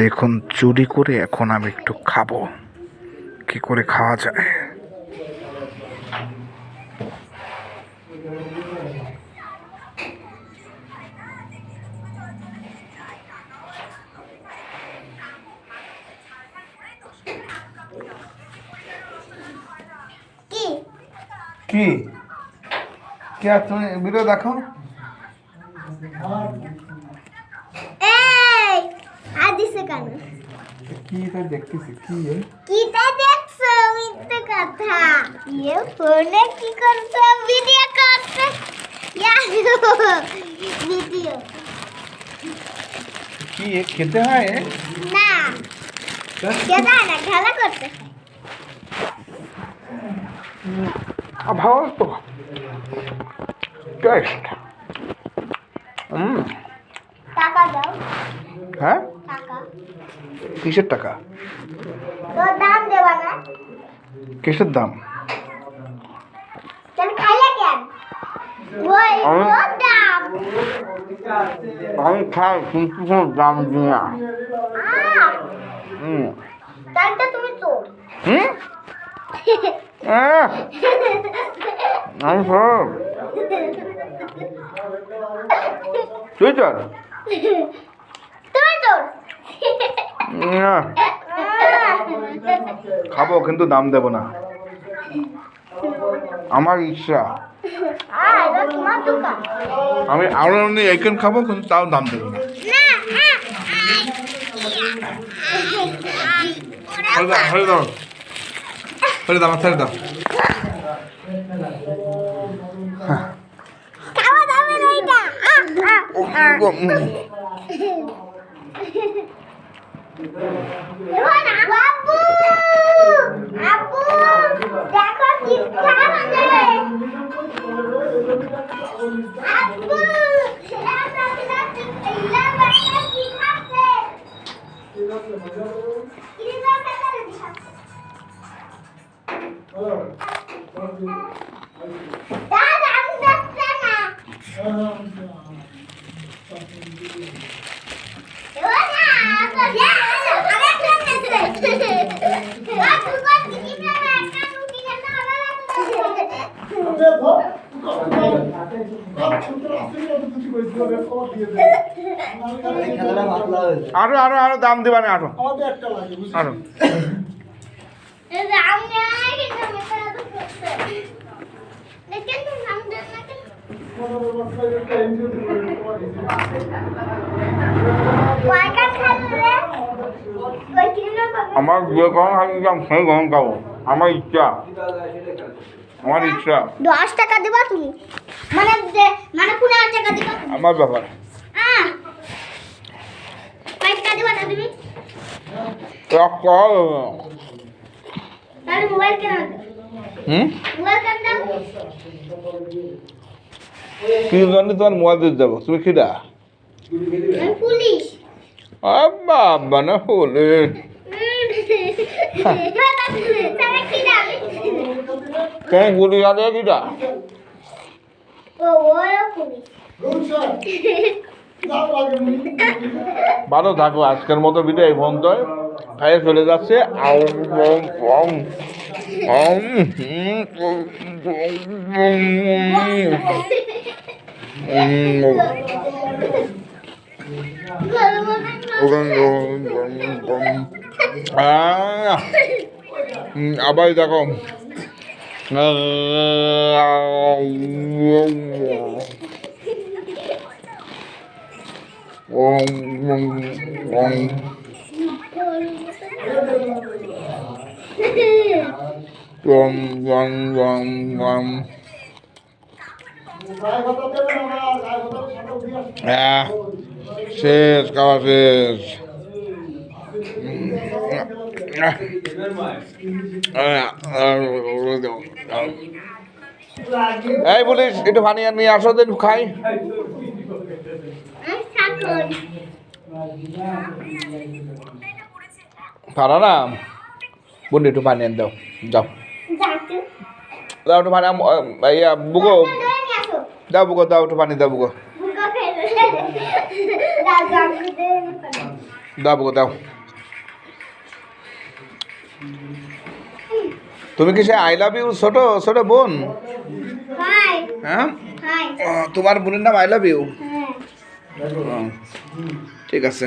দেখুন চুরি করে এখন আমি একটু খাব। কি করে খাওয়া যায়? কি? কি? কি আর তুমি ভিডিও দেখো এই আর দিছে কেন? কি তাই দেখতেছি? কি কিটা দেখছ? মিথ্যে কথা। ইয়ে ফোনে কি করছ? ভিডিও করছে? ভিডিও। কি খেতে হয়? না। কেদা না খেলা করতে ভালো তো। টেস্ট। হুম টাকা দাও। হ্যাঁ? কিসের টাকা? কিসের দাম? আমি- আমি খাই কিন্তু কোনো দাম দিই না হুম। আমি সব তুই চল খাব কিন্তু দাম দেবো না। আমার ইচ্ছা। আমি আরও অনেক এইখান খাব কিন্তু তাও দাম দেবো না। হরে দাও। হরে দাও হরে দাও আমার বাবু আপু দেখো কি খাচ্ছে আপু এটা কি ইলা বাচ্চা কি খাচ্ছে ইলা বাচ্চা কি খাচ্ছে দাদা আমি দেখতে না আরও আরও আরও দাম দিবা না আরও আরও। আমার যে গরম আমি সেই গরম খাব। আমার ইচ্ছা। আমার ইচ্ছা। দশ টাকা দেবা তুমি। মানে মানে পনেরো টাকা দিবা তুমি। আমার ব্যাপার। আহ, কয় টাকা দিবা না তুমি? এক কল তাহলে মোবাইল কেন। হুম? মোবাইল কেন দাও? কি জন্য তোমার মোবাইল দিতে যাব তুমি খিদা পুলিশ। বাবা না হলে কেন গুলি ওরা পুলিশ ভালো থাকো আজকের মতো ভিডিও এই বন্ধ খাইয়ে চলে যাচ্ছে আবার দেখো ওম ওম ওম ওম ওম ওম ওম আহ, শেষ খাওয়া শেষ আহ, আহ, আহ, এই পুলিশ একটু আর নিয়ে আসো একটু খাই। পারো না? বন্ধু একটু পানি দাও। যাও। দাও একটু পানি বুকো। দাও বুকো দাও একটু পানি দাও বুকো। বুকা দেন দাও বউ, দাও। তুমি কি সে আই লাভ ইউ ছোট ছোট বোন? হ্যাঁ? তোমার বোনের নাম আই লাভ ইউ ঠিক আছে।